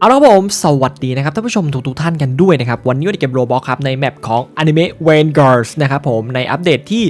เอาละครับผม สวัสดีนะครับท่านผู้ชมทุกๆท่านกันด้วยนะครับ วันนี้ในเกมโรบอครับในแมปของ Anime Vanguards นะครับผมในอัปเดตที่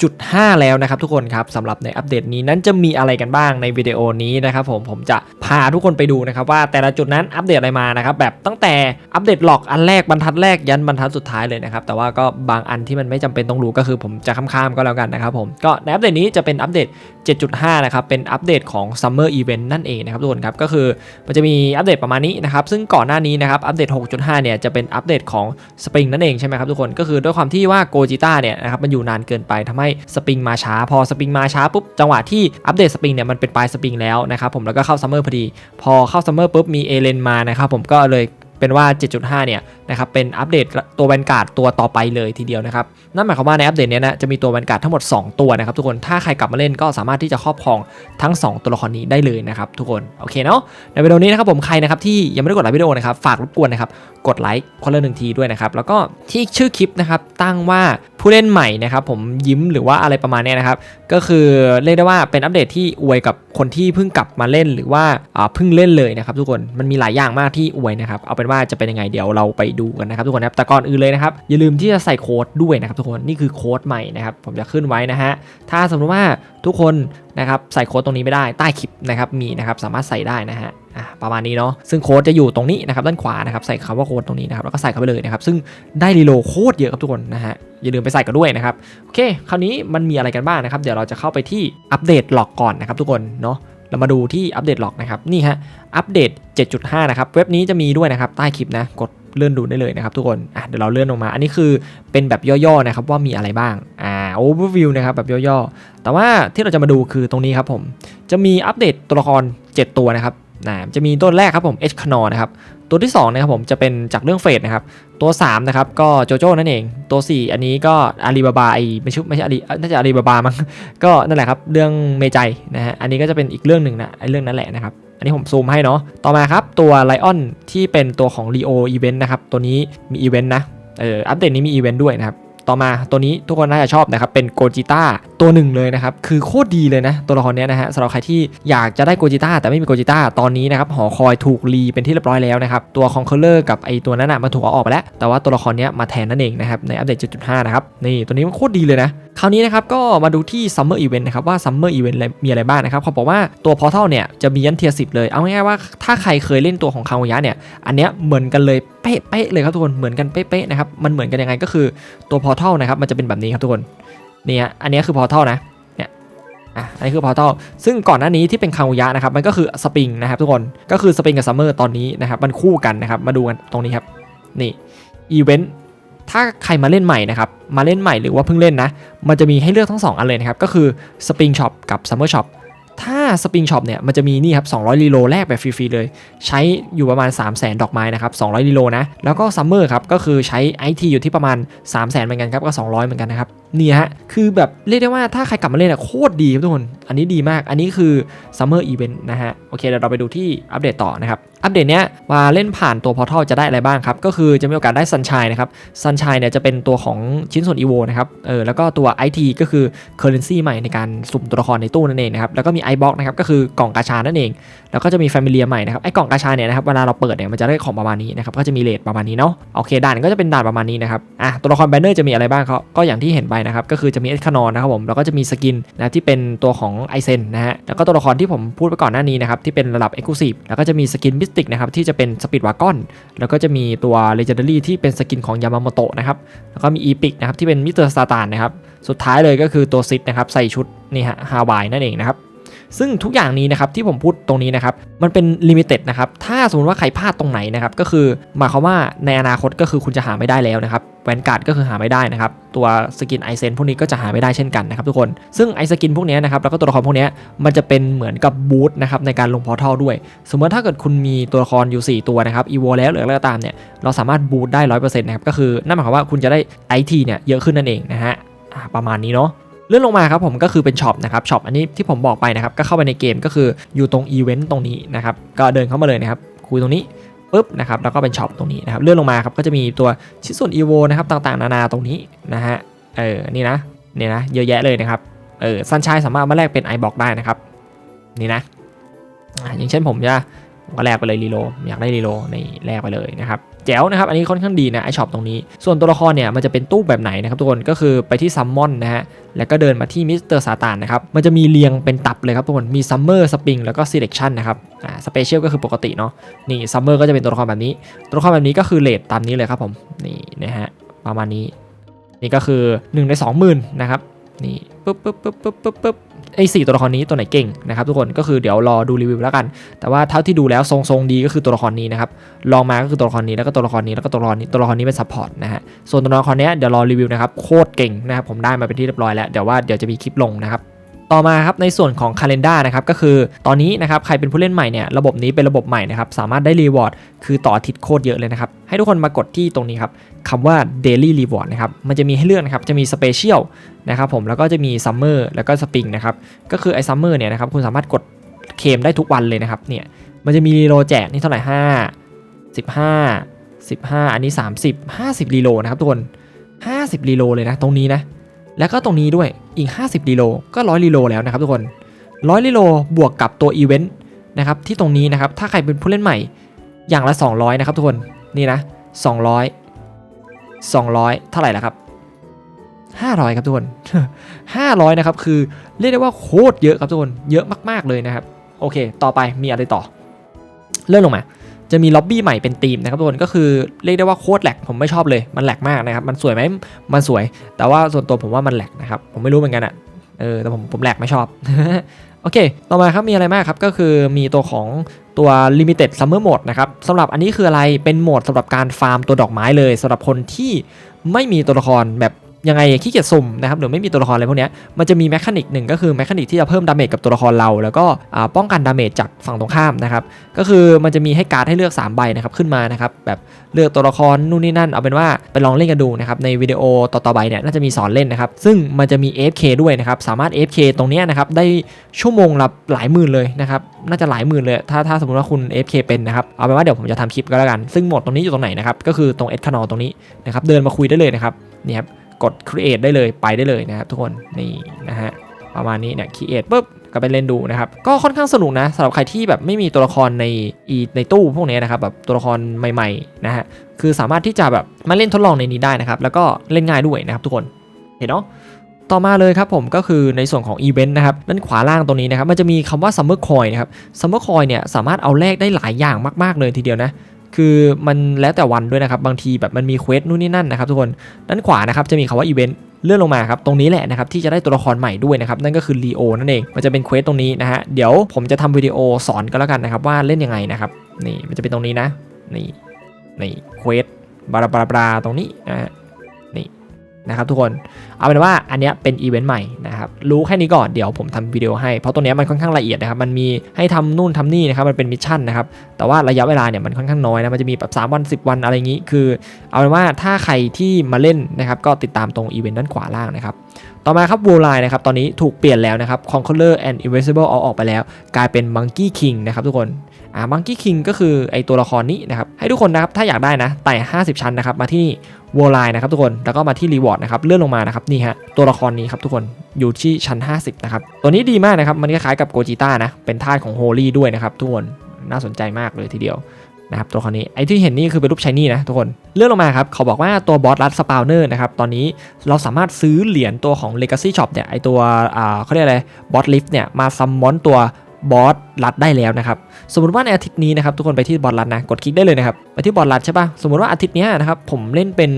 7.5 แล้วนะครับทุกคนครับสำหรับในอัปเดตนี้นั้นจะมีอะไรกันบ้างในวิดีโอนี้นะครับผมผมจะพาทุกคนไปดูนะครับว่าแต่ละจุดนั้นอัปเดตอะไรมานะครับแบบตั้งแต่อัปเดตหลอกอันแรกบรรทัดแรกยันบรรทัดสุดท้ายเลยนะครับแต่ว่าก็บางอันที่มันไม่จำเป็นต้องรู้ก็คือผมจะข้ามๆก็แล้วกันนะครับผมก็ในอัปเดตนี้จะเป็นอัปเดต 7.5 นะครับเป็นอัปเดตของ Summer Event นั่นเองนะครับทุกคนครับก็คือมันจะมีอัปเดตประมาณนี้นะครับซึ่งก่อนหน้านี้นะครับอัปเดต 6.5 เนี่ยจะเป็นอัปเดตของ Spring นั่นเองใช่ไหมครับทุกคนก็คือด้วยความที่ว่า Gogeta เนี่ยนะครับมันอยู่นานเกินไปทำให้ Spring มาช้า พอ Spring มาช้าปุ๊บจังหวะที่อัปเดต Spring เนี่ยมันเป็นปลาย Spring แล้วนะครับผมแล้วก็เข้าซัมเมอร์พอดี พอเข้าซัมเมอร์ปุ๊บมีเอเลนมานะครับผมก็เลย เป็นว่า 7.5 เนี่ยนะครับเป็นอัปเดตตัวแวนการ์ดตัวต่อไปเลยทีเดียวนะครับนั่นหมายความว่าในอัปเดตเนี้ยนะจะมีตัวแวนการ์ดทั้งหมด 2 ตัวนะครับทุกคนถ้าใครกลับมาเล่นก็สามารถที่จะครอบครองทั้ง 2 ตัวละครนี้ได้เลยนะครับทุกคนโอเคเนาะในวิดีโอนี้นะครับผมใครนะครับที่ยังไม่ได้กดไลค์วิดีโอนะครับฝากรบกวนนะครับกดไลค์คนละหนึ่งทีด้วยนะครับแล้วก็ที่ชื่อคลิปนะครับตั้งว่า ผู้เล่นใหม่นะครับผมยิ้มหรือว่าอะไรประมาณนี้นะครับ ก็คือเรียกได้ว่าเป็นอัปเดตที่อวยกับคนที่เพิ่งกลับมาเล่นหรือว่าเพิ่งเล่นเลยนะครับทุกคนมันมีหลายอย่างมากที่อวยนะครับเอาเป็นว่าจะเป็นยังไงเดี๋ยวเราไปดูกันนะครับทุกคนนะครับแต่ก่อนอื่นเลยนะครับอย่าลืมที่จะใส่โค้ดด้วยนะครับทุกคนนี่คือโค้ดใหม่นะครับผมจะขึ้นไว้นะฮะถ้าสมมติว่าทุกคนนะครับใส่โค้ดตรงนี้ไม่ได้ใต้คลิปนะครับมีนะครับสามารถใส่ได้นะฮะประมาณนี้เนาะซึ่งโค้ดจะอยู่ตรงนี้นะครับด้านขวานะครับใส่คำว่าโค้ดตรงนี้นะครับแล้วก็ใส่เข้าไปเลยนะครับซึ่งได้รีโลโคตรเยอะครับทุกคนนะฮะ อย่าลืมไปใส่กันด้วยนะครับโอเค คราวนี้มันมีอะไรกันบ้างนะครับ เดี๋ยวเราจะเข้าไปที่อัปเดตหลอกก่อนนะครับทุกคนเนาะเรามาดูที่อัปเดตหลอกนะครับนี่ฮะอัปเดต 7.5 นะครับเว็บนี้จะมีด้วยนะครับใต้คลิปนะกดเลื่อนดูได้เลยนะครับทุกคนอะเดี๋ยวเราเลื่อนลงมา อันนี้คือเป็นแบบย่อๆนะครับว่ามีอะไรบ้างอ่า overview นะครับแบบย่อๆ แต่ว่าที่เราจะมาดูคือตรงนี้ครับผม จะมีอัปเดตตัวละคร 7 ตัวนะครับนะจะมีตัวแรกครับผม H คานอนะครับ ตัวที่2นะครับผมจะเป็นจากเรื่องเฟดนะครับ ตัว3นะครับก็โจโจ้นั่นเอง ตัว 4 อันนี้ก็อาลีบาบาไอไม่ใช่ไม่ใช่อาลีน่าจะอาลีบาบามั้งก็นั่นแหละครับเรื่องเมจัยนะฮะอันนี้ก็จะเป็นอีกเรื่องหนึ่งนะไอเรื่องนั้นแหละนะครับอันนี้ผมซูมให้เนาะต่อมาครับตัวไลออนที่เป็นตัวของ Leo Event นะครับตัวนี้มีอีเวนต์นะเอออัปเดตนี้มีอีเวนต์ด้วยนะครับ ต่อมาตัวนี้ทุกคนน่าจะชอบนะครับเป็นโกจิต้าตัวหนึ่งเลยนะครับคือโคตรดีเลยนะตัวละครเนี้ยนะฮะสำหรับใครที่อยากจะได้โกจิต้าแต่ไม่มีโกจิต้าตอนนี้นะครับหอคอยถูกรีเป็นที่เรียบร้อยแล้วนะครับตัวคอนเคอร์เลอร์กับไอตัวนั้นอะมันถูกเอาออกไปแล้ว แต่ว่าตัวละครเนี้ยมาแทนนั่นเองนะครับในอัปเดต 7.5 นะครับนี่ตัวนี้มันโคตรดีเลยนะคราวนี้นะครับก็มาดูที่ Summer Event นต์นะครับว่า Summer Event มีอะไรบ้างนะครับเขาบอกว่าตัว Portal เนี่ยจะมียันเทียสิบเลยเอาง่ายๆว่าถ้าใครเคยเล่นตัวของคางวยะเนี่ยอันเนี้ยเหมือนกันเลย เป๊ะๆเลยครับทุกคนเหมือนกันเป๊ะๆนะครับมันเหมือนกันยังไงก็คือตัว Portal นะครับมันจะเป็นแบบนี้ครับทุกคนนี่ยอันนี้คือ Portal นะเนี่ยอะอันนี้คือ Portal ซึ่งก่อนหน้านี้ที่เป็นคางวยะนะครับมันก็คือสปริงนะครับทุกคนก็คือสปริงกับซัมเมอร์ตอนนี้นะครับมันคู่กันนะครับมาดูกันตรงนี้ครับนี่อีเวนต์ถ้าใครมาเล่นใหม่นะครับ มาเล่นใหม่หรือว่าเพิ่งเล่นนะ มันจะมีให้เลือกทั้ง 2 อันเลยนะครับ ก็คือ Spring Shop กับ Summer Shop ถ้า Spring Shop เนี่ยมันจะมีนี่ครับ200รีโลแลกแบบฟรีๆเลย ใช้อยู่ประมาณ 3 0 0แสนดอกไม้นะครับ200รีโลนะ แล้วก็ Summer ครับก็คือใช้ IT อยู่ที่ประมาณ 3 0 0แสนเหมือนกันครับก็ 200 เหมือนกันนะครับนี่ฮะคือแบบเรียกได้ว่าถ้าใครกลับมาเล่นอะโคตรดีครับทุกคน อันนี้ดีมากอันนี้คือ Summer Event นต์นะฮะโอเคเดี๋ยวเราไปดูที่อัปเดตต่อนะครับอัปเดตเนี้ยว่าเล่นผ่านตัว Portal จะได้อะไรบ้างครับก็คือจะมีโอกาสได้ Sunshine นะครับ Sunshine เนี่ยจะเป็นตัวของชิ้นส่วน EVO นะครับเออแล้วก็ตัว IT ก็คือ Currency ใหม่ในการสุ่มตัวละครในตู้นั่นเองนะครับแล้วก็มี iBox นะครับก็คือกล่องกาชานั่นเอง แล้วก็จะมี Familia ใหม่นะครับไอ้กล่องกาชาเนี่ยนะครับเวลาเราเปิดเนี่ยมันจะได้ของประมาณนี้นะครับก็จะมีเลทประมาณนี้เนาะโอเคด่านก็จะเป็นด่านประมาณนี้นะครับอะตัวละครแบนเนอร์จะมีอะไรบ้างเขาก็อย่างที่เห็นไปนะครับก็คือจะมีเอสคานอนนะครับผมแล้วก็จะมีสกินนะที่เป็นตัวของไอเซนนะฮะแล้วก็ตัวละครที่ผมพูดไปก่อนหน้านี้นะครับที่เป็นระดับ Exclusive แล้วก็จะมีสกินมิสติกนะครับที่จะเป็นสปีดวากอนแล้วก็จะมีตัว Legendary ที่เป็นสกินของยามาโมโตะนะครับแล้วก็มีอีพิกนะครับที่เป็นมิสเตอร์สตาตานนะครับสุดท้ายเลยก็คือตัวซิดนะครับใส่ชุดนี่ฮะฮาวายนั่นเองนะครับ ซึ่งทุกอย่างนี้นะครับที่ผมพูดตรงนี้นะครับมันเป็นลิมิเต็ดนะครับถ้าสมมติว่าใครพลาดตรงไหนนะครับก็คือหมายความว่าในอนาคตก็คือคุณจะหาไม่ได้แล้วนะครับแวนการ์ดก็คือหาไม่ได้นะครับตัวสกินไอเซนพวกนี้ก็จะหาไม่ได้เช่นกันนะครับทุกคนซึ่งไอสกินพวกนี้นะครับแล้วก็ตัวละครพวกนี้มันจะเป็นเหมือนกับบูธนะครับในการลงพอร์ทัลด้วย สมมติถ้าเกิดคุณมีตัวละครอยู่ 4 ตัวนะครับอีโวแล้วหรืออะไรก็ตามเนี่ยเราสามารถบูธได้ร้อยเปอร์เซ็นต์นะครับก็คือนั่นหมายความว่าคุณจะได้ไอทีเนี่ยเยอะขึ้นนั่นเองนะฮะประมาณนี้เนาะ เลื่อนลงมาครับผมก็คือเป็นช็อปนะครับช็อปอันนี้ที่ผมบอกไปนะครับก็เข้าไปในเกมก็คืออยู่ตรงอีเวนต์ตรงนี้นะครับก็เดินเข้ามาเลยนะครับคุยตรงนี้ปุ๊บนะครับแล้วก็เป็นช็อปตรงนี้นะครับเลื่อนลงมาครับก็จะมีตัวชิ้นส่วนอีโวนะครับต่างๆ นานาตรงนี้นะฮะเออนี่นะเนี่ยนะเยอะแยะเลยนะครับเออซันชัยสามารถมาแลกเป็น iBox ได้นะครับนี่นะออย่างเช่นผมจะ ก็แลกไปเลยรีโลอยากได้รีโลในแลกไปเลยนะครับแจ๋วนะครับ อันนี้ค่อนข้างดีนะไอช็อปตรงนี้ ส่วนตัวละครเนี่ยมันจะเป็นตู้แบบไหนนะครับทุกคน ก็คือไปที่ซัมมอนนะฮะ แล้วก็เดินมาที่มิสเตอร์ซาตานนะครับ มันจะมีเรียงเป็นตับเลยครับทุกคน มีซัมเมอร์สปริงแล้วก็ซีเลคชั่นนะครับ อ่า สเปเชียลก็คือปกติเนาะ นี่ซัมเมอร์ก็จะเป็นตัวละครแบบนี้ ตัวละครแบบนี้ก็คือเลทตามนี้เลยครับผม นี่นะฮะ ประมาณนี้ นี่ก็คือ1ใน20,000นะครับ นี่ปุ๊บปุ๊บปุ๊บปุ๊บปุ๊บปุ๊บ ไอ้สี่ตัวละครนี้ตัวไหนเก่งนะครับทุกคนก็คือเดี๋ยวรอดูรีวิวแล้วกัน แต่ว่าเท่าที่ดูแล้วทรงๆดีก็คือตัวละครนี้นะครับลองมาก็คือตัวละครนี้แล้วก็ตัวละครนี้แล้วก็ตัวละครนี้ตัวละครนี้เป็นซัพพอร์ตนะฮะส่วนตัวละครเนี้ยเดี๋ยวรอรีวิวนะครับโคตรเก่งนะครับผมได้มาเป็นที่เรียบร้อยแล้วเดี๋ยวว่าเดี๋ยวจะมีคลิปลงนะครับ ต่อมาครับในส่วนของ Calendar นะครับก็คือตอนนี้นะครับใครเป็นผู้เล่นใหม่เนี่ยระบบนี้เป็นระบบใหม่นะครับสามารถได้รีวอร์ดคือต่ออาทิตย์โคตรเยอะเลยนะครับ ให้ทุกคนมากดที่ตรงนี้ครับคำว่า Daily Reward นะครับมันจะมีให้เลือกนะครับจะมี Special นะครับผมแล้วก็จะมี Summer แล้วก็ Spring นะครับก็คือไอ้ Summer เนี่ยนะครับคุณสามารถกดเคมได้ทุกวันเลยนะครับเนี่ยมันจะมีรีโลแจกนี่เท่าไหร่ 5 15 15 อันนี้ 30 50รีโลนะครับทุกคน 50รีโลเลยนะตรงนี้นะ แล้วก็ตรงนี้ด้วยอีก 50รีโลก็100รีโลแล้วนะครับทุกคน100รีโลบวกกับตัวอีเวนต์นะครับที่ตรงนี้นะครับถ้าใครเป็นผู้เล่นใหม่อย่างละ 200 นะครับทุกคนนี่นะ 200 200 เท่าไหร่ละครับ 500 ครับทุกคน 500 นะครับคือเรียกได้ว่าโคตรเยอะครับทุกคนเยอะมากๆเลยนะครับ โอเค ต่อไปมีอะไรต่อ เลื่อนลงมา จะมีล็อบบี้ใหม่เป็นธีมนะครับทุกคนก็คือเรียกได้ว่าโคตรแหลกผมไม่ชอบเลยมันแหลกมากนะครับมันสวยไหมมันสวย แต่ว่าส่วนตัวผมว่ามันแหลกนะครับผมไม่รู้เหมือนกันอะเออแต่ผมผมแหลกไม่ชอบโอเค ต่อมาครับมีอะไรมากครับก็คือมีตัวของตัว Limited Summer Mode นะครับสำหรับอันนี้คืออะไรเป็นโหมดสำหรับการฟาร์มตัวดอกไม้เลยสำหรับคนที่ไม่มีตัวละครแบบ ยังไงขี้เกียจสุ่มนะครับหรือไม่มีตัวละครอะไรพวกนี้มันจะมีแมคานิกหนึ่งก็คือแมคานิกที่จะเพิ่มดาเมจกับตัวละครเรา แล้วก็ป้องกันดาเมจจากฝั่งตรงข้ามนะครับก็คือมันจะมีให้การ์ดให้เลือก 3 ใบนะครับขึ้นมานะครับแบบเลือกตัวละครนู่นนี่นั่นเอาเป็นว่าไปลองเล่นกันดูนะครับในวิดีโอต่อๆไปเนี่ยน่าจะมีสอนเล่นนะครับซึ่งมันจะมี AFK ด้วยนะครับสามารถ AFK ตรงนี้นะครับได้ชั่วโมงละหลายหมื่นเลยนะครับน่าจะหลายหมื่นเลยถ้าถ้าสมมติว่าคุณ AFK เป็นนะครับเอาเป็นว่าเดี๋ยวผมจะทำคลิปก็แล้วกัน ซึ่งหมดตรงนี้อยู่ตรงไหนนะครับก็คือตรง e d c a n a l ตรงนี้นะครับเดินมาคุยได้เลยนะครับนี่ครับ กด create ได้เลยไปได้เลยนะครับทุกคนนี่นะฮะประมาณนี้เนี่ย create ปุ๊บก็ไปเล่นดูนะครับ ก็ค่อนข้างสนุกนะสำหรับใครที่แบบไม่มีตัวละครในอีในตู้พวกนี้นะครับแบบตัวละครใหม่ๆนะฮะคือสามารถที่จะแบบมาเล่นทดลองในนี้ได้นะครับ แล้วก็เล่นง่ายด้วยนะครับทุกคนเห็นเนาะต่อมาเลยครับผมก็คือในส่วนของอีเวนต์นะครับด้านขวาล่างตรงนี้นะครับมันจะมีคำว่า Summer Coin นะครับ Summer Coin เนี่ยสามารถเอาแลกได้หลายอย่างมากๆเลยทีเดียวนะ คือมันแล้วแต่วันด้วยนะครับ บางทีแบบมันมีเควสนู่นนี่นั่นนะครับทุกคนด้านขวานะครับจะมีคำว่าอีเวนต์เลื่อนลงมาครับตรงนี้แหละนะครับที่จะได้ตัวละครใหม่ด้วยนะครับนั่นก็คือลีโอนั่นเองมันจะเป็นเควสตรงนี้นะฮะเดี๋ยวผมจะทำวิดีโอสอนก็แล้วกันนะครับว่าเล่นยังไงนะครับนี่มันจะเป็นตรงนี้นะนี่นี่เควสบาราบาราบาตรงนี้นะฮะ นะครับทุกคน เอาเป็นว่าอันนี้เป็นอีเวนต์ใหม่นะครับ รู้แค่นี้ก่อนเดี๋ยวผมทำวิดีโอให้ เพราะตัวเนี้ยมันค่อนข้างละเอียดนะครับ มันมีให้ทำนู่นทำนี่นะครับ มันเป็นมิชชั่นนะครับ แต่ว่าระยะเวลาเนี่ยมันค่อนข้างน้อยนะ มันจะมีแบบสวัน 10 วันอะไรอย่างนี้ คือ เอาเป็นว่าถ้าใครที่มาเล่นนะครับ ก็ติดตามตรงอีเวนต์ด้านขวาล่างนะครับ ต่อมาครับ w o l i นะครับตอนนี้ถูกเปลี่ยนแล้วนะครับ Conqueror and Invisible เอาออกไปแล้ว กลายเป็น Monkey King นะครับทุกคนอ่า Monkey King ก็คือไอตัวละครนี้นะครับให้ทุกคนนะครับถ้าอยากได้นะไต่ 50 ชั้นนะครับมาที่ w o l i นะครับทุกคนแล้วก็มาที่ Reward นะครับเลื่อนลงมานะครับนี่ฮะตัวละครนี้ครับทุกคนอยู่ที่ชั้น 50 นะครับ ตัวนี้ดีมากนะครับ มันคล้ายๆกับโกจิต้านะ เป็นธาของ Holy ด้วยนะครับทุกคนน่าสนใจมากเลยทีเดียว นะครับตัวคนนี้ไอ้ที่เห็นนี่คือเป็นรูปชายนี่นะทุกคนเลื่อนลงมาครับเขาบอกว่าตัวบอสลัดสปาวเนอร์นะครับตอนนี้เราสามารถซื้อเหรียญตัวของ Legacy Shop เนี่ยไอตัวอ่าเขาเรียกอะไรบอสลิฟต์เนี่ยมาซัมมอนตัวบอสลัดได้แล้วนะครับสมมติว่าในอาทิตย์นี้นะครับทุกคนไปที่บอสลัดนะกดคลิกได้เลยนะครับไปที่บอสลัดใช่ปะสมมติว่าอาทิตย์นี้นะครับผมเล่นเป็น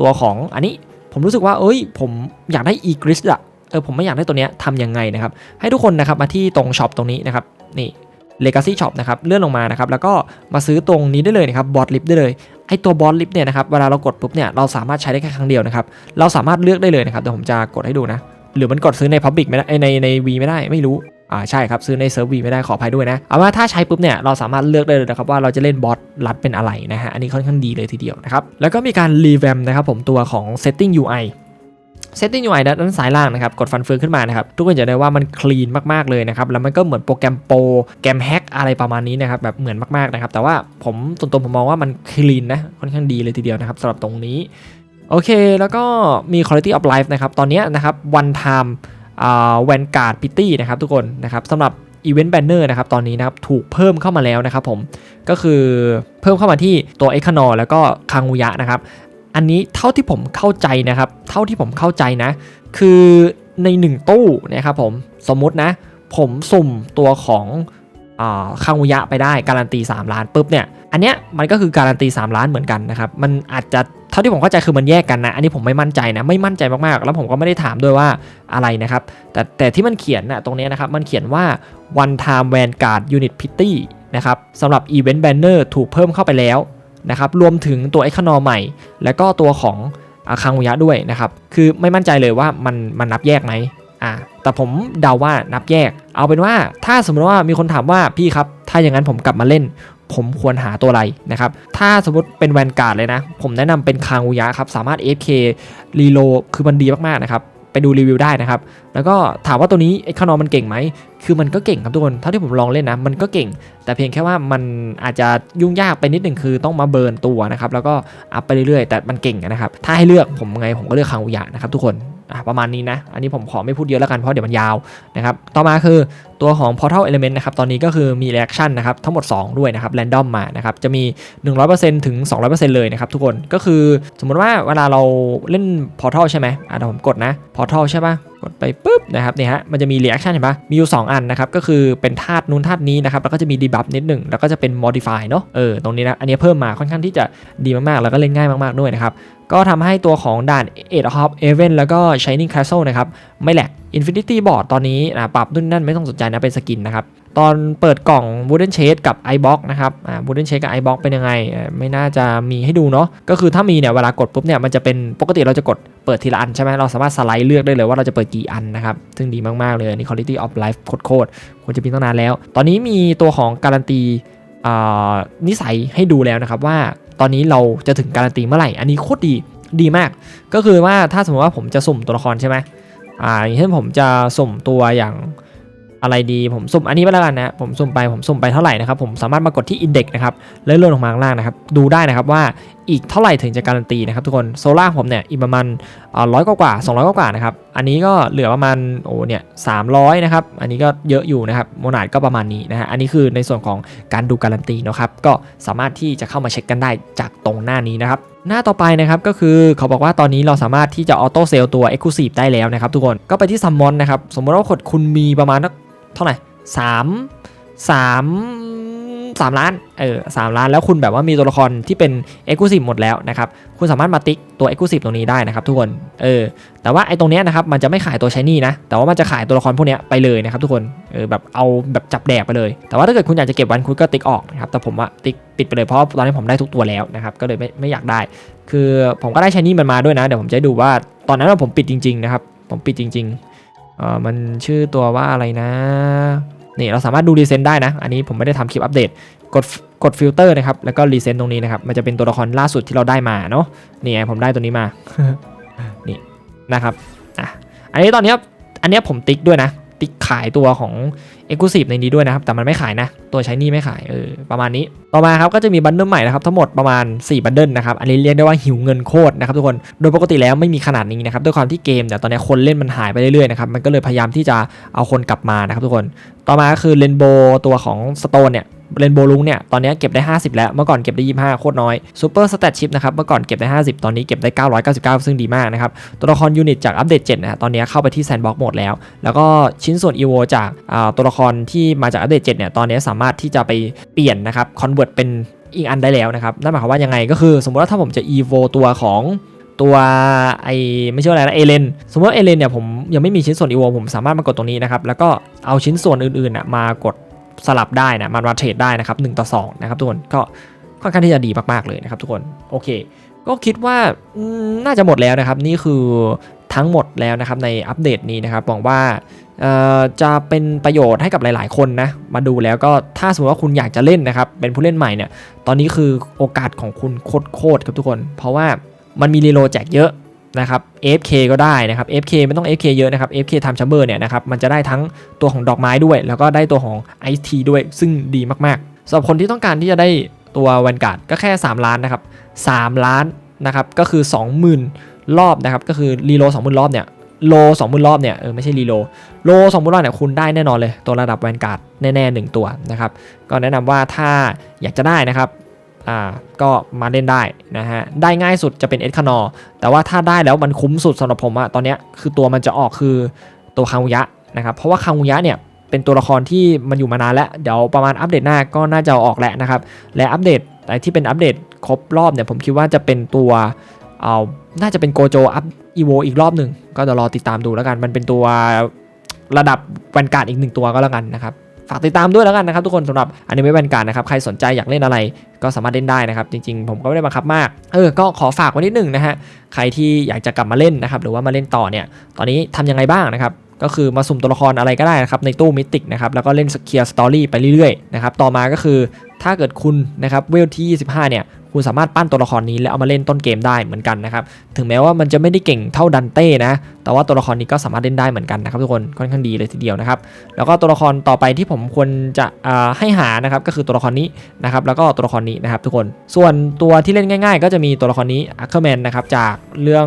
ตัวของอันนี้ผมรู้สึกว่าเอ้ย ผมอยากได้อีกริสอะเออผมไม่อยากได้ตัวเนี้ยทำยังไงนะครับให้ทุกคนนะครับมาที่ตรงช็อปตรงนี้นะครับนี่ Legacy Shop นะครับเลื่อนลงมานะครับแล้วก็มาซื้อตรงนี้ได้เลยนะครับบอสลิฟได้เลยไอตัวบอสลิฟเนี่ยนะครับเวลาเรากดปุ๊บเนี่ยเราสามารถใช้ได้แค่ครั้งเดียวนะครับเราสามารถเลือกได้เลยนะครับเดี๋ยวผมจะกดให้ดูนะ หรือมันกดซื้อใน Public ไม่ได้ในใน V ไม่ได้ไม่รู้อ่าใช่ครับซื้อในเซิร์ฟวีไม่ได้ขออภัยด้วยนะเอาว่าถ้าใช้ปุ๊บเนี่ยเราสามารถเลือกได้เลยนะครับว่าเราจะเล่นบอสลัดเป็นอะไรนะฮะอันนี้ค่อนข้างดีเลยทีเดียวนะครับแล้วก็มีการรีแวมนะครับผมตัวของ Setting UI Setting UI ด้านซ้ายล่างนะครับ กดฟันเฟืองขึ้นมานะครับ ทุกคนจะได้ว่ามันคลีนมากๆเลยนะครับ แล้วมันก็เหมือนโปรแกรมโปรแกรมแฮกอะไรประมาณนี้นะครับ แบบเหมือนมากๆนะครับ แต่ว่าผมส่วนตัวผมมองว่ามันคลีนนะ ค่อนข้างดีเลยทีเดียวนะครับสำหรับตรงนี้ โอเค แล้วก็มี quality of life นะครับ ตอนนี้นะครับ one time อ่า vanguard pity นะครับทุกคนนะครับสำหรับ Event Banner นะครับตอนนี้นะครับถูกเพิ่มเข้ามาแล้วนะครับผมก็คือเพิ่มเข้ามาที่ตัว e อ n o แล้วก็คางูยะนะครับ อันนี้เท่าที่ผมเข้าใจนะครับ เท่าที่ผมเข้าใจนะ คือใน 1 ตู้นะครับผมสมมุตินะ ผมสุ่มตัวของอาคางูยะไปได้การันตี 3 ล้านปุ๊บเนี่ยอันเนี้ยมันก็คือการันตี 3 ล้านเหมือนกันนะครับมันอาจจะเท่าที่ผมเข้าใจคือมันแยกกันนะ อันนี้ผมไม่มั่นใจนะไม่มั่นใจมากๆ แล้วผมก็ไม่ได้ถามด้วยว่าอะไรนะครับ แต่แต่ที่มันเขียนนะตรงนี้นะครับมันเขียนว่า one time vanguard unit pity นะครับสำหรับ event banner ถูกเพิ่มเข้าไปแล้ว นะครับรวมถึงตัว e อ n o ใหม่ แล้วก็ตัวของอาคังุยะด้วยนะครับ คือไม่มั่นใจเลยว่ามันมันนับแยกไหมอ่าแต่ผมเดาว่านับแยก เอาเป็นว่าถ้าสมมติว่ามีคนถามว่าพี่ครับ ถ้าอย่างนั้นผมกลับมาเล่น ผมควรหาตัวอะไรนะครับ ถ้าสมมติเป็นแวนการ์ดเลยนะ ผมแนะนำเป็นคางุยะครับ สามารถ FK รีโลคือมันดีมากๆนะครับ ไปดูรีวิวได้นะครับ แล้วก็ถามว่าตัวนี้ไอ้คานอมันเก่งไหม คือมันก็เก่งครับทุกคน เท่าที่ผมลองเล่นนะ มันก็เก่ง แต่เพียงแค่ว่ามันอาจจะยุ่งยากไปนิดหนึ่งคือต้องมาเบิร์นตัวนะครับ แล้วก็อัพไปเรื่อยๆ แต่มันเก่งนะครับ ถ้าให้เลือกผมไงผมก็เลือกคางอุยะนะครับทุกคน ประมาณนี้นะ อันนี้ผมขอไม่พูดเยอะแล้วกันเพราะเดี๋ยวมันยาวนะครับ ต่อมาคือตัวของ Portal Element นะครับ ตอนนี้ก็คือมี Reaction นะครับทั้งหมด 2 ด้วยนะครับ Random มานะครับ จะมี 100%ถึง 200%เลยนะครับทุกคน ก็คือสมมติว่าเวลาเราเล่น Portal ใช่ไหมอะเดี๋ยวผมกดนะ Portal ใช่ปะ ดไปปุ๊บนะครับเนี่ยฮะมันจะมีรีแอคชั่นเห็นปะมีอยู่ 2 อันนะครับก็คือเป็นธาตุนู้นธาตุนี้นะครับแล้วก็จะมีดีบัฟนิดหนึ่งแล้วก็จะเป็น Modify เนาะเออตรงนี้นะอันนี้เพิ่มมาค่อนข้างที่จะดีมากๆ แล้วก็เล่นง่ายมากๆด้วยนะครับก็ทำให้ตัวของด่าน Eight of Heaven แล้วก็ Shining Castle นะครับไม่แหลก Infinity Board ตอนนี้นะปรับนู่นนั่นไม่ต้องสนใจนะเป็นสกินนะครับ ตอนเปิดกล่อง Wooden Shade กับ iBox นะครับ อ่า Wooden Shade กับ iBox เป็นยังไง ไม่น่าจะมีให้ดูเนาะ ก็คือถ้ามีเนี่ยเวลากดปุ๊บเนี่ยมันจะเป็นปกติเราจะกดเปิดทีละอันใช่ไหมเราสามารถสไลด์เลือกได้เลยว่าเราจะเปิดกี่อันนะครับ ซึ่งดีมาก ๆ เลยนี่ Quality of Life โคตรๆควรจะมีตั้งนานแล้ว ตอนนี้มีตัวของการันตีอ่านิสัยให้ดูแล้วนะครับว่าตอนนี้เราจะถึงการันตีเมื่อไหร่ อันนี้โคตรดี ดีมาก ก็คือว่าถ้าสมมติว่าผมจะสุ่มตัวละครใช่ไหมอ่าอย่างเช่นผมจะสุ่มตัวอย่าง อะไรดีผมสุ่มอันนี้ไปแล้วกันนะผมสุ่มไปผมสุ่มไปเท่าไหร่นะครับผมสามารถมากดที่ Index นะครับแล้วเลื่อนลงมาข้างล่างนะครับดูได้นะครับว่าอีกเท่าไหร่ถึงจะการันตีนะครับทุกคนโซล่าผมเนี่ยอีกประมาณร้อยกว่าสองร้อยกว่านะครับอันนี้ก็เหลือประมาณโอ้เนี่ยสามร้อยนะครับอันนี้ก็เยอะอยู่นะครับโมนาดก็ประมาณนี้นะฮะอันนี้คือในส่วนของการดูการันตีนะครับก็สามารถที่จะเข้ามาเช็คกันได้จากตรงหน้านี้นะครับหน้าต่อไปนะครับก็คือเขาบอกว่าตอนนี้เราสามารถที่จะออโต้เซลตัว Exclusive ได้แล้วนะครับทุกคนก็ไปที่ซัมมอนนะครับสมมติว่าคนคุณมีประมาณ เท่าไหร่สามสามสามล้าน เออสามล้าน แล้วคุณแบบว่ามีตัวละครที่เป็น Exclusive หมดแล้วนะครับ คุณสามารถมาติ๊กตัว Exclusive ตรงนี้ได้นะครับทุกคน เออ แต่ว่าไอ้ตรงเนี้ยนะครับ มันจะไม่ขายตัวช h นี่นะ แต่ว่ามันจะขายตัวละครพวกเนี้ยไปเลยนะครับทุกคน เออ แบบเอาแบบจับแดกไปเลย แต่ว่าถ้าเกิดคุณอยากจะเก็บวันคุณก็ติ๊กออกนะครับ แต่ผมว่าติ๊กปิดไปเลยเพราะตอนนี้ผมได้ทุกตัวแล้วนะครับ ก็เลยไม่ไม่อยากได้ คือผมก็ได้ช h นี่มันมาด้วยนะ เดี๋ยวผมจะดูว่าตอนนั้นผมปิดจริงๆนะครับ ผมปิดจริง ๆ เออมันชื่อตัวว่าอะไรนะ นี่เราสามารถดูรีเซนได้นะ อันนี้ผมไม่ได้ทำคลิปอัปเดต กดกดฟิลเตอร์นะครับ แล้วก็รีเซนตรงนี้นะครับ มันจะเป็นตัวละครล่าสุดที่เราได้มาเนาะ นี่ไงผมได้ตัวนี้มา นี่นะครับ อะ อันนี้ตอนนี้อันนี้ผมติ๊กด้วยนะ ติ๊กขายตัวของ e x c l u s i v e ในนี้ด้วยนะครับ แต่มันไม่ขายนะ ตัวใช้นี่ไม่ขายเออประมาณนี้ ต่อมาครับก็จะมีบันเดิลใหม่นะครับทั้งหมดประมาณ 4 บันเดิลนะครับ อันนี้เรียกได้ว่าหิวเงินโคตรนะครับทุกคน โดยปกติแล้วไม่มีขนาดนี้นะครับด้วยความที่เกมเนี่ยตอนนี้คนเล่นมันหายไปเรื่อยๆนะครับมันก็เลยพยายามที่จะเอาคนกลับมานะครับทุกคน ต่อมาก็คือเรนโบตัวของสโตนเนี่ย เรนโบลุงเนี่ยตอนนี้เก็บได้ 50 แล้ว เมื่อก่อนเก็บได้ 25 โคตรน้อยซูเปอร์สเตตชิพนะครับเมื่อก่อนเก็บได้ 50 ตอนนี้เก็บได้ 999 ซึ่งดีมากนะครับ ตัวละครยูนิตจากอัปเดต7นะตอนนี้เข้าไปที่แซนด์บ็อกซ์หมดแล้ว แล้วก็ชิ้นส่วน EVO จากอ่าตัวละครที่มาจากอัปเดต7เนี่ยตอนนี้สามารถที่จะไปเปลี่ยนนะครับคอนเวิร์ตเป็นอีกอันได้แล้วนะครับนั่นหมายความว่ายังไงก็คือ สมมติว่าถ้าผมจะ EVO ตัวของตัวไอไม่ใช่อะไรนะเอเลนสมมติว่าเอเลนเนี่ยผมยังไม่มีชิ้นส่วน EVO ผมสามารถมากดตรงนี้นะครับแล้วก็เอาชิ้นส่วนอื่นๆนะมากด สลับได้นะมันมาเทรดได้นะครับ1ต่อ2นะครับทุกคนก็ค่อนข้างที่จะดีมากๆเลยนะครับทุกคนโอเค ก็คิดว่าน่าจะหมดแล้วนะครับนี่คือทั้งหมดแล้วนะครับในอัปเดตนี้นะครับหวังว่าจะเป็นประโยชน์ให้กับหลาย ๆ คนนะ มาดูแล้วก็ถ้าสมมติว่าคุณอยากจะเล่นนะครับ เป็นผู้เล่นใหม่เนี่ย ตอนนี้คือโอกาสของคุณโคตรๆครับทุกคน เพราะว่ามันมีรีโลแจกเยอะ นะครับ FK ก็ได้นะครับ FK ไม่ต้อง FK เยอะนะครับ FK Time Chamber เนี่ยนะครับมันจะได้ทั้งตัวของดอกไม้ด้วย แล้วก็ได้ตัวของ Ice Tea ด้วย ซึ่งดีมากๆสำหรับคนที่ต้องการที่จะได้ตัวแวนการ์ดก็แค่ 3 ล้านนะครับ 3 ล้านนะครับก็คือ 20,000 รอบนะครับก็คือรีโล20,000 รอบเนี่ยโลสองหมื่นรอบเนี่ยเออไม่ใช่รีโลโลสองหมื่นรอบเนี่ยคุณได้แน่นอนเลย ตัวระดับแวนการ์ดแน่ๆหนึ่งตัวนะครับก็แนะนำว่าถ้าอยากจะได้นะครับ อ่าก็มาเล่นได้นะฮะได้ง่ายสุดจะเป็นเอสคานอแต่ว่าถ้าได้แล้วมันคุ้มสุดสำหรับผมอะตอนเนี้ยคือตัวมันจะออกคือตัวคังุยะนะครับเพราะว่าคังุยะเนี่ยเป็นตัวละครที่มันอยู่มานานแล้วเดี๋ยวประมาณอัปเดตหน้าก็น่าจะออกแหละนะครับและอัปเดตไอ้ที่เป็นอัปเดตครบรอบเนี่ยผมคิดว่าจะเป็นตัวเอาน่าจะเป็นโกโจอัพอีโวอีกรอบหนึ่งก็เดี๋ยวรอติดตามดูแล้วกันมันเป็นตัวระดับแวนการ์ดอีกหนึ่งตัวก็แล้วกันนะครับ ฝากติดตามด้วยแล้วกันนะครับทุกคนสำหรับอันนี้ไมะแวนการนะครับใครสนใจอยากเล่นอะไรก็สามารถเล่นได้นะครับ จริงๆ ผมก็ไม่ได้บังคับมาก เออ ก็ขอฝากไว้นิดหนึ่งนะฮะ ใครที่อยากจะกลับมาเล่นนะครับ หรือว่ามาเล่นต่อเนี่ย ตอนนี้ทำยังไงบ้างนะครับ ก็คือมาสุ่มตัวละครอะไรก็ได้นะครับ ในตู้มิติกนะครับ แล้วก็เล่นสเคียร์สตอรี่ไปเรื่อยๆ นะครับ ต่อมาก็คือถ้าเกิดคุณนะครับเวลที่ 25 เนี่ย คุณสามารถปั้นตัวละครนี้แล้วเอามาเล่นต้นเกมได้เหมือนกันนะครับ ถึงแม้ว่ามันจะไม่ได้เก่งเท่าดันเต้นะ แต่ว่าตัวละครนี้ก็สามารถเล่นได้เหมือนกันนะครับทุกคนค่อนข้างดีเลยทีเดียวนะครับ แล้วก็ตัวละครต่อไปที่ผมควรจะให้หานะครับก็คือตัวละครนี้นะครับแล้วก็ตัวละครนี้นะครับทุกคน ส่วนตัวที่เล่นง่ายๆ ก็จะมีตัวละครนี้อัคเคอร์แมนนะครับจากเรื่อง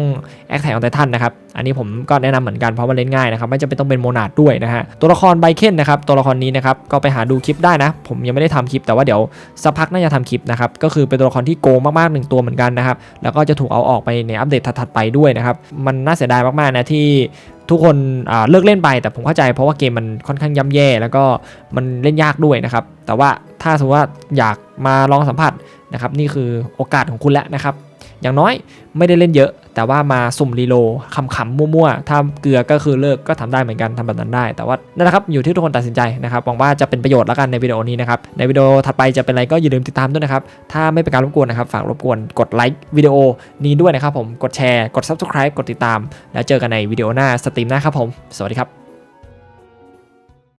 แอคแทกของไททันนะครับอันนี้ผมก็แนะนำเหมือนกันเพราะมันเล่นง่ายนะครับไม่จำเป็นต้องเป็นโมนาดด้วยนะฮะตัวละครไบเคนนะครับตัวละครนี้นะครับก็ไปหาดูคลิปได้นะ ผมยังไม่ได้ทำคลิปแต่ว่าเดี๋ยวสักพักน่าจะทำคลิปนะครับก็คือเป็นตัวละครที่โกงมากๆหนึ่งตัวเหมือนกันนะครับ แล้วก็จะถูกเอาออกไปในอัปเดตถัดๆไปด้วยนะครับ มันน่าเสียดายมากๆนะที่ทุกคนเลิกเล่นไปแต่ผมเข้าใจเพราะว่าเกมมันค่อนข้างย่ำแย่ แล้วก็มันเล่นยากด้วยนะครับ แต่ว่าถ้าสมมติว่าอยากมาลองสัมผัสนะครับนี่คือโอกาสของคุณแล้วนะครับ อย่างน้อยไม่ได้เล่นเยอะ แต่ว่ามาสุ่มรีโลคำขำมั่วๆถ้าเกลือก็คือเลิกก็ทำได้เหมือนกันทำแบบนั้นได้ แต่ว่านั่นแหละครับอยู่ที่ทุกคนตัดสินใจนะครับหวังว่าจะเป็นประโยชน์แล้วกันในวิดีโอนี้นะครับในวิดีโอถัดไปจะเป็นอะไรก็อย่าลืมติดตามด้วยนะครับถ้าไม่เป็นการรบกวนนะครับฝากรบกวนกดไลค์วิดีโอนี้ด้วยนะครับผมกดแชร์กด subscribe กดติดตาม แล้วเจอกันในวิดีโอหน้าสตรีมหน้าครับผมสวัสดีครับ